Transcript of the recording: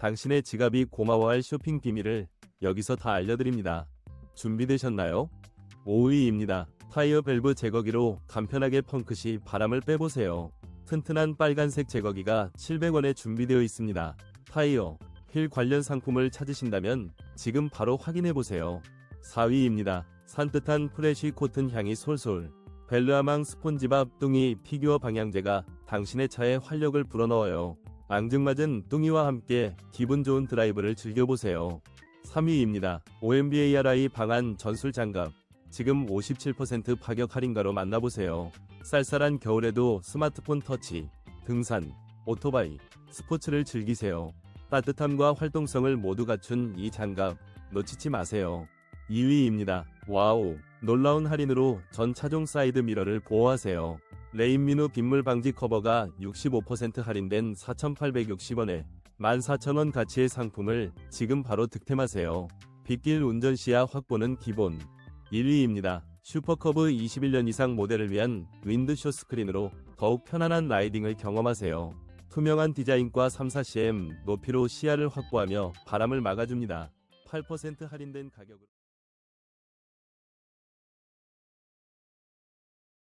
당신의 지갑이 고마워할 쇼핑 비밀을 여기서 다 알려드립니다. 준비되셨나요? 5위입니다. 타이어 밸브 제거기로 간편하게 펑크시 바람을 빼보세요. 튼튼한 빨간색 제거기가 700원에 준비되어 있습니다. 타이어, 휠 관련 상품을 찾으신다면 지금 바로 확인해보세요. 4위입니다. 산뜻한 프레쉬 코튼 향이 솔솔. 벨르아망 스폰지밥 뚱이 피규어 방향제가 당신의 차에 활력을 불어넣어요. 앙증맞은 뚱이와 함께 기분 좋은 드라이브를 즐겨보세요. 3위입니다. OMBARI 방안 전술 장갑. 지금 57% 파격 할인가로 만나보세요. 쌀쌀한 겨울에도 스마트폰 터치, 등산, 오토바이, 스포츠를 즐기세요. 따뜻함과 활동성을 모두 갖춘 이 장갑 놓치지 마세요. 2위입니다. 와우! 놀라운 할인으로 전 차종 사이드 미러를 보호하세요. 레인미누 빗물 방지 커버가 65% 할인된 4,860원에 14,000원 가치의 상품을 지금 바로 득템하세요. 빗길 운전 시야 확보는 기본. 1위입니다. 슈퍼커브 21년 이상 모델을 위한 윈드쇼 스크린으로 더욱 편안한 라이딩을 경험하세요. 투명한 디자인과 3, 4cm 높이로 시야를 확보하며 바람을 막아줍니다. 8% 할인된 가격으로